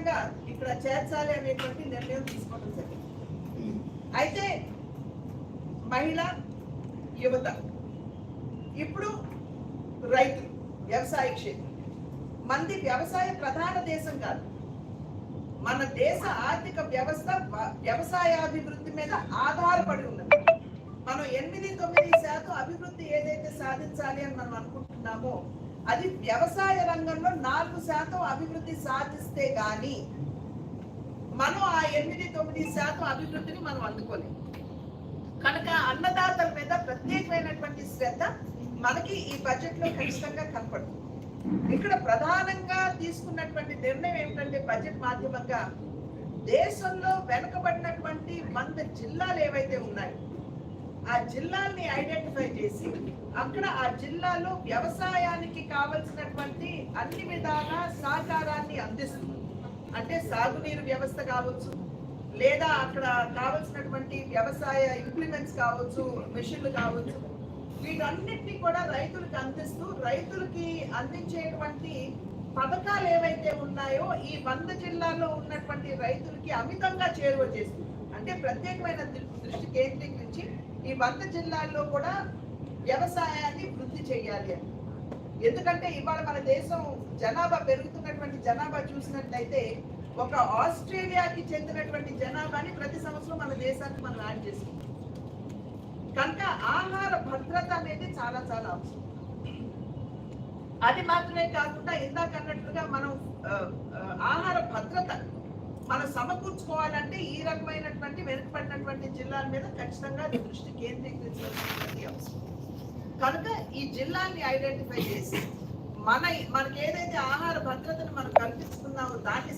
ఖచ్చితంగా ఇక్కడ చేర్చాలి అనేటువంటి నిర్ణయం తీసుకోవడం జరిగింది. అయితే మహిళ యువత ఇప్పుడు రైతులు వ్యవసాయ క్షేత్రం. మంది వ్యవసాయ ప్రధాన దేశం కాదు. మన దేశ ఆర్థిక వ్యవస్థ వ్యవసాయాభివృద్ధి మీద ఆధారపడి ఉన్నది. మనం ఎనిమిది తొమ్మిది శాతం అభివృద్ధి ఏదైతే సాధించాలి అని మనం అనుకుంటున్నామో అది వ్యవసాయ రంగంలో నాలుగు శాతం అభివృద్ధి సాధిస్తే గాని మనం ఆ ఎనిమిది తొమ్మిది శాతం అభివృద్ధిని మనం అందుకోలేము కనుక అన్నదాతల మీద ప్రత్యేకమైనటువంటి శ్రద్ధ మనకి ఈ బడ్జెట్లో ఖచ్చితంగా కనపడుతుంది. ఇక్కడ ప్రధానంగా తీసుకున్నటువంటి నిర్ణయం ఏమిటంటే బడ్జెట్ మాధ్యమంగా దేశంలో వెనుకబడినటువంటి వంద జిల్లాలు ఏవైతే ఉన్నాయో ఆ జిల్లాల్ని ఐడెంటిఫై చేసి అక్కడ ఆ జిల్లాలో వ్యవసాయానికి కావలసినటువంటి అన్ని విధాల సహకారాన్ని అందిస్తుంది. అంటే సాగునీరు వ్యవస్థ కావచ్చు లేదా అక్కడ కావలసినటువంటి వ్యవసాయ ఇంప్లిమెంట్స్ కావచ్చు మిషన్లు కావచ్చు వీటన్నిటిని కూడా రైతులకు అందిస్తూ రైతులకి అందించేటువంటి పథకాలు ఏవైతే ఉన్నాయో ఈ వంద జిల్లాల్లో ఉన్నటువంటి రైతులకి అమితంగా చేరువ చేస్తుంది. అంటే ప్రత్యేకమైన దృష్టి కేంద్రీకరించి ఈ వంద జిల్లాల్లో కూడా వ్యవసాయాన్ని వృద్ధి చేయాలి అని. ఎందుకంటే ఇవాళ మన దేశం జనాభా పెరుగుతున్నటువంటి జనాభా చూసినట్లయితే ఒక ఆస్ట్రేలియాకి చెందినటువంటి జనాభాని ప్రతి సంవత్సరం మన దేశానికి మనం యాడ్ చేసుకుంటాం కనుక ఆహార భద్రత అనేది చాలా చాలా అవసరం. అది మాత్రమే కాకుండా ఇందాక అన్నట్లుగా మనం ఆహార భద్రత మనం సమకూర్చుకోవాలంటే ఈ రకమైనటువంటి వెనుకబడినటువంటి జిల్లాల మీద ఖచ్చితంగా దృష్టి కేంద్రీకరించాల్సినటువంటి అవసరం. కనుక ఈ జిల్లాని ఐడెంటిఫై చేసి మన మనకి ఏదైతే ఆహార భద్రతను మనం కల్పిస్తున్నామో దాన్ని